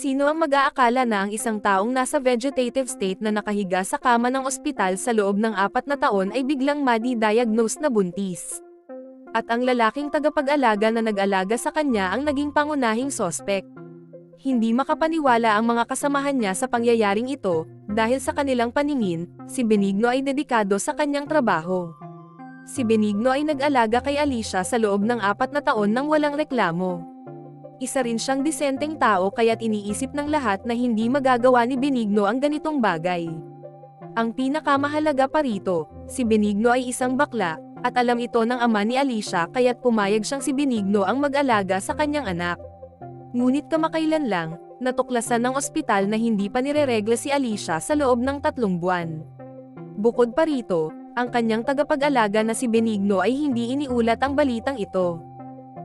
Sino ang mag-aakala na ang isang taong nasa vegetative state na nakahiga sa kama ng ospital sa loob ng apat na taon ay biglang madi-diagnose na buntis? At ang lalaking tagapag-alaga na nag-alaga sa kanya ang naging pangunahing sospek. Hindi makapaniwala ang mga kasamahan niya sa pangyayaring ito, dahil sa kanilang paningin, si Benigno ay dedikado sa kanyang trabaho. Si Benigno ay nag-alaga kay Alicia sa loob ng apat na taon nang walang reklamo. Isa rin siyang disenteng tao kaya't iniisip ng lahat na hindi magagawa ni Benigno ang ganitong bagay. Ang pinakamahalaga pa rito, si Benigno ay isang bakla, at alam ito ng ama ni Alicia kaya't pumayag siyang si Benigno ang mag-alaga sa kanyang anak. Ngunit kamakailan lang, natuklasan ng ospital na hindi pa nireregla si Alicia sa loob ng tatlong buwan. Bukod pa rito, ang kanyang tagapag-alaga na si Benigno ay hindi iniulat ang balitang ito.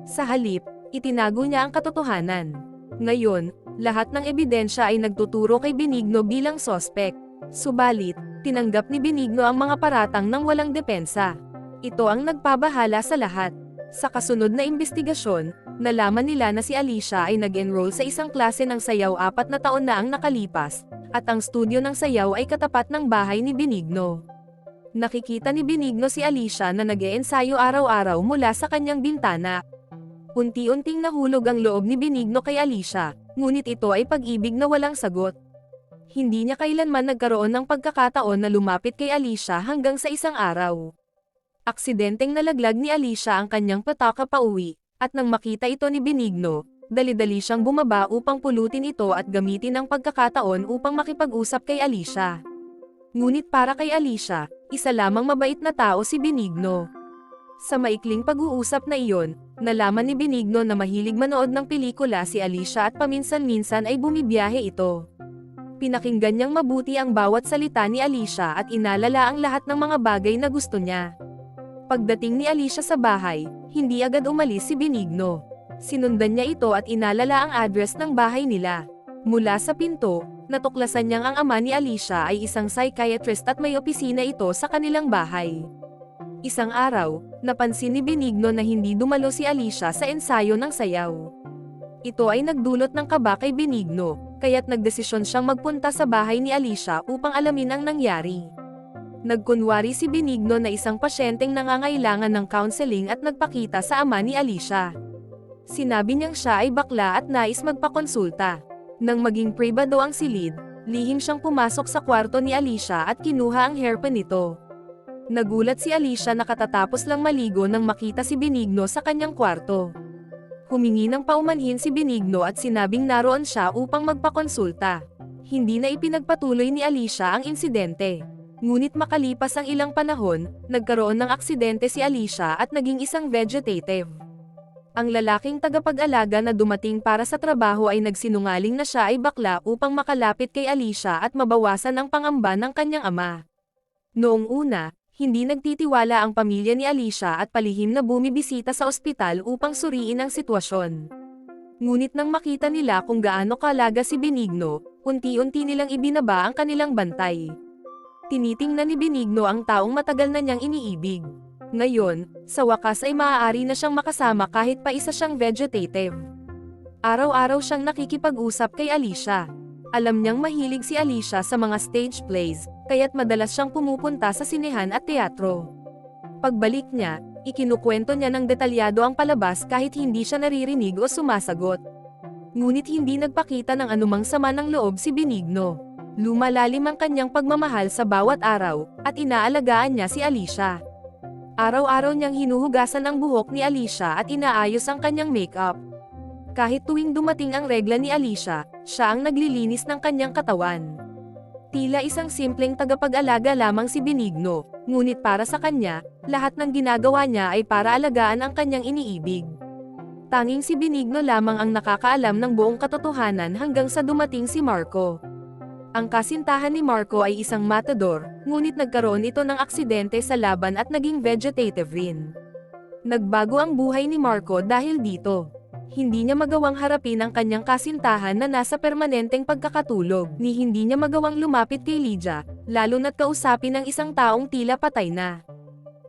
Sa halip, itinago niya ang katotohanan. Ngayon, lahat ng ebidensya ay nagtuturo kay Benigno bilang sospek. Subalit, tinanggap ni Benigno ang mga paratang ng walang depensa. Ito ang nagpabahala sa lahat. Sa kasunod na investigasyon, nalaman nila na si Alicia ay nag-enroll sa isang klase ng sayaw apat na taon na ang nakalipas, at ang studio ng sayaw ay katapat ng bahay ni Benigno. Nakikita ni Benigno si Alicia na nag-eensayo araw-araw mula sa kanyang bintana. Unti-unting nahulog ang loob ni Benigno kay Alicia, ngunit ito ay pag-ibig na walang sagot. Hindi niya kailanman nagkaroon ng pagkakataon na lumapit kay Alicia hanggang sa isang araw. Aksidenteng nalaglag ni Alicia ang kanyang pataka pauwi, at nang makita ito ni Benigno, dali-dali siyang bumaba upang pulutin ito at gamitin ang pagkakataon upang makipag-usap kay Alicia. Ngunit para kay Alicia, isa lamang mabait na tao si Benigno. Sa maikling pag-uusap na iyon, nalaman ni Benigno na mahilig manood ng pelikula si Alicia at paminsan-minsan ay bumibiyahe ito. Pinakinggan niyang mabuti ang bawat salita ni Alicia at inalala ang lahat ng mga bagay na gusto niya. Pagdating ni Alicia sa bahay, hindi agad umalis si Benigno. Sinundan niya ito at inalala ang address ng bahay nila. Mula sa pinto, natuklasan niyang ang ama ni Alicia ay isang psychiatrist at may opisina ito sa kanilang bahay. Isang araw, napansin ni Benigno na hindi dumalo si Alicia sa ensayo ng sayaw. Ito ay nagdulot ng kaba kay Benigno, kaya't nagdesisyon siyang magpunta sa bahay ni Alicia upang alamin ang nangyari. Nagkunwari si Benigno na isang pasyenteng nangangailangan ng counseling at nagpakita sa ama ni Alicia. Sinabi niyang siya ay bakla at nais magpakonsulta. Nang maging privado ang silid, lihim siyang pumasok sa kwarto ni Alicia at kinuha ang hairpin nito. Nagulat si Alicia na katatapos lang maligo nang makita si Benigno sa kanyang kwarto. Humingi ng paumanhin si Benigno at sinabing naroon siya upang magpakonsulta. Hindi na ipinagpatuloy ni Alicia ang insidente. Ngunit makalipas ang ilang panahon, nagkaroon ng aksidente si Alicia at naging isang vegetative. Ang lalaking tagapag-alaga na dumating para sa trabaho ay nagsinungaling na siya ay bakla upang makalapit kay Alicia at mabawasan ang pangamba ng kanyang ama. Noong una, hindi nagtitiwala ang pamilya ni Alicia at palihim na bumibisita sa ospital upang suriin ang sitwasyon. Ngunit nang makita nila kung gaano kalaga si Benigno, unti-unti nilang ibinaba ang kanilang bantay. Tinitingnan ni Benigno ang taong matagal na niyang iniibig. Ngayon, sa wakas ay maaari na siyang makasama kahit pa isa siyang vegetative. Araw-araw siyang nakikipag-usap kay Alicia. Alam niyang mahilig si Alicia sa mga stage plays, kaya't madalas siyang pumupunta sa sinehan at teatro. Pagbalik niya, ikinukwento niya ng detalyado ang palabas kahit hindi siya naririnig o sumasagot. Ngunit hindi nagpakita ng anumang sama ng loob si Benigno. Lumalalim ang kanyang pagmamahal sa bawat araw, at inaalagaan niya si Alicia. Araw-araw niyang hinuhugasan ang buhok ni Alicia at inaayos ang kanyang makeup. Kahit tuwing dumating ang regla ni Alicia, siya ang naglilinis ng kanyang katawan. Tila isang simpleng tagapag-alaga lamang si Benigno, ngunit para sa kanya, lahat ng ginagawa niya ay para alagaan ang kanyang iniibig. Tanging si Benigno lamang ang nakakaalam ng buong katotohanan hanggang sa dumating si Marco. Ang kasintahan ni Marco ay isang matador, ngunit nagkaroon ito ng aksidente sa laban at naging vegetative rin. Nagbago ang buhay ni Marco dahil dito. Hindi niya magawang harapin ang kanyang kasintahan na nasa permanenteng pagkakatulog, ni hindi niya magawang lumapit kay Lydia, lalo na't kausapin ng isang taong tila patay na.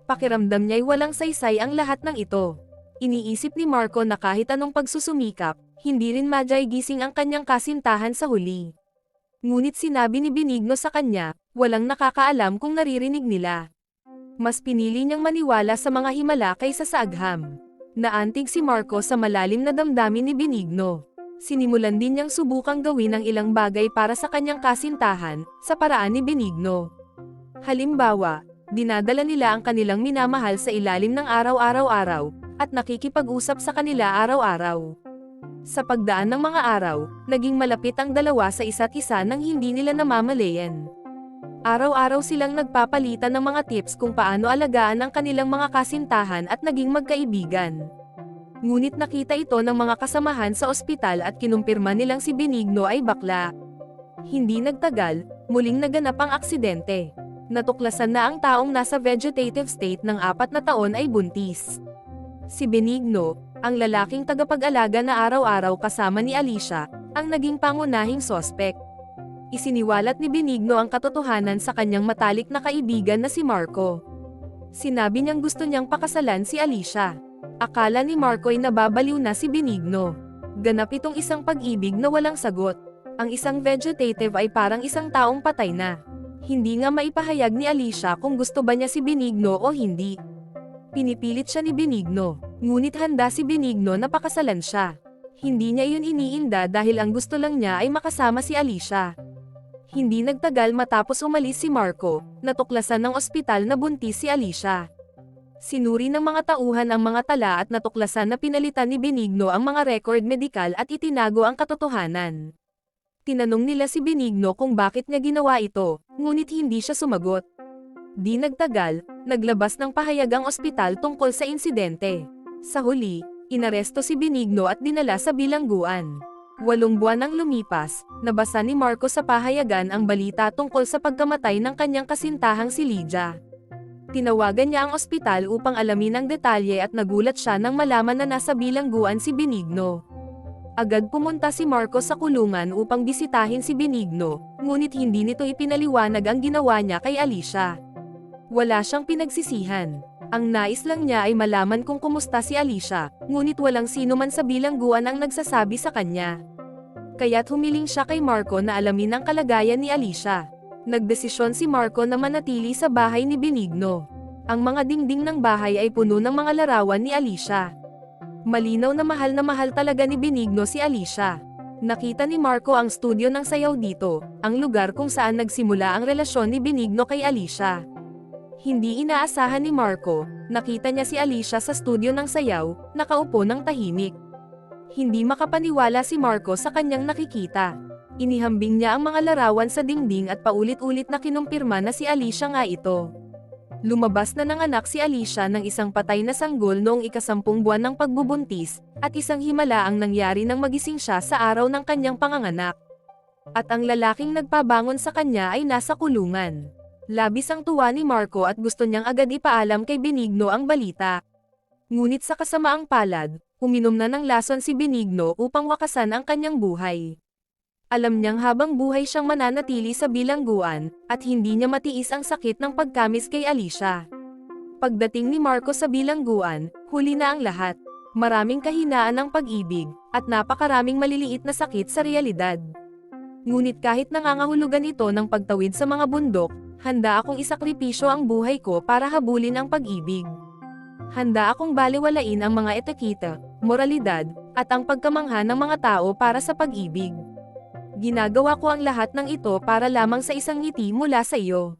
Pakiramdam niya'y walang saysay ang lahat ng ito. Iniisip ni Marco na kahit anong pagsusumikap, hindi rin madyay gising ang kanyang kasintahan sa huli. Ngunit sinabi ni Benigno sa kanya, walang nakakaalam kung naririnig nila. Mas pinili niyang maniwala sa mga himala kaysa sa agham. Naantig si Marco sa malalim na damdamin ni Benigno. Sinimulan din niyang subukang gawin ang ilang bagay para sa kanyang kasintahan, sa paraan ni Benigno. Halimbawa, dinadala nila ang kanilang minamahal sa ilalim ng araw-araw-araw, at nakikipag-usap sa kanila araw-araw. Sa pagdaan ng mga araw, naging malapit ang dalawa sa isa't isa nang hindi nila namamalayan. Araw-araw silang nagpapalitan ng mga tips kung paano alagaan ang kanilang mga kasintahan at naging magkaibigan. Ngunit nakita ito ng mga kasamahan sa ospital at kinumpirma nilang si Benigno ay bakla. Hindi nagtagal, muling naganap ang aksidente. Natuklasan na ang taong nasa vegetative state ng apat na taon ay buntis. Si Benigno, ang lalaking tagapag-alaga na araw-araw kasama ni Alicia, ang naging pangunahing sospek. Isiniwalat ni Benigno ang katotohanan sa kanyang matalik na kaibigan na si Marco. Sinabi niyang gusto niyang pakasalan si Alicia. Akala ni Marco ay nababaliw na si Benigno. Ganap itong isang pag-ibig na walang sagot. Ang isang vegetative ay parang isang taong patay na. Hindi nga maipahayag ni Alicia kung gusto ba niya si Benigno o hindi. Pinipilit siya ni Benigno, ngunit handa si Benigno na pakasalan siya. Hindi niya yun iniinda dahil ang gusto lang niya ay makasama si Alicia. Hindi nagtagal matapos umalis si Marco, natuklasan ng ospital na buntis si Alicia. Sinuri ng mga tauhan ang mga tala at natuklasan na pinalitan ni Benigno ang mga record medikal at itinago ang katotohanan. Tinanong nila si Benigno kung bakit niya ginawa ito, ngunit hindi siya sumagot. Di nagtagal, naglabas ng pahayag ang ospital tungkol sa insidente. Sa huli, inaresto si Benigno at dinala sa bilangguan. Walong buwan ang lumipas, nabasa ni Marco sa pahayagan ang balita tungkol sa pagkamatay ng kanyang kasintahang si Lydia. Tinawagan niya ang ospital upang alamin ang detalye at nagulat siya nang malaman na nasa bilangguan si Benigno. Agad pumunta si Marco sa kulungan upang bisitahin si Benigno, ngunit hindi nito ipinaliwanag ang ginawa niya kay Alicia. Wala siyang pinagsisihan. Ang nais lang niya ay malaman kung kumusta si Alicia, ngunit walang sino man sa bilangguan ang nagsasabi sa kanya. Kaya't humiling siya kay Marco na alamin ang kalagayan ni Alicia. Nagdesisyon si Marco na manatili sa bahay ni Benigno. Ang mga dingding ng bahay ay puno ng mga larawan ni Alicia. Malinaw na mahal na mahal talaga ni Benigno si Alicia. Nakita ni Marco ang studio ng sayaw dito, ang lugar kung saan nagsimula ang relasyon ni Benigno kay Alicia. Hindi inaasahan ni Marco, nakita niya si Alicia sa studio ng sayaw, nakaupo ng tahimik. Hindi makapaniwala si Marco sa kanyang nakikita. Inihambing niya ang mga larawan sa dingding at paulit-ulit na kinumpirma na si Alicia nga ito. Lumabas na ng anak si Alicia ng isang patay na sanggol noong ikasampung buwan ng pagbubuntis, at isang himala ang nangyari nang magising siya sa araw ng kanyang panganganak. At ang lalaking nagpabangon sa kanya ay nasa kulungan. Labis ang tuwa ni Marco at gusto niyang agad ipaalam kay Benigno ang balita. Ngunit sa kasamaang palad, uminom na ng lason si Benigno upang wakasan ang kanyang buhay. Alam niyang habang buhay siyang mananatili sa bilangguan, at hindi niya matiis ang sakit ng pagkamis kay Alicia. Pagdating ni Marco sa bilangguan, huli na ang lahat. Maraming kahinaan ng pag-ibig, at napakaraming maliliit na sakit sa realidad. Ngunit kahit nangangahulugan ito ng pagtawid sa mga bundok, handa akong isakripisyo ang buhay ko para habulin ang pag-ibig. Handa akong baliwalain ang mga etiketa, moralidad, at ang pagkamangha ng mga tao para sa pag-ibig. Ginagawa ko ang lahat ng ito para lamang sa isang ngiti mula sa iyo.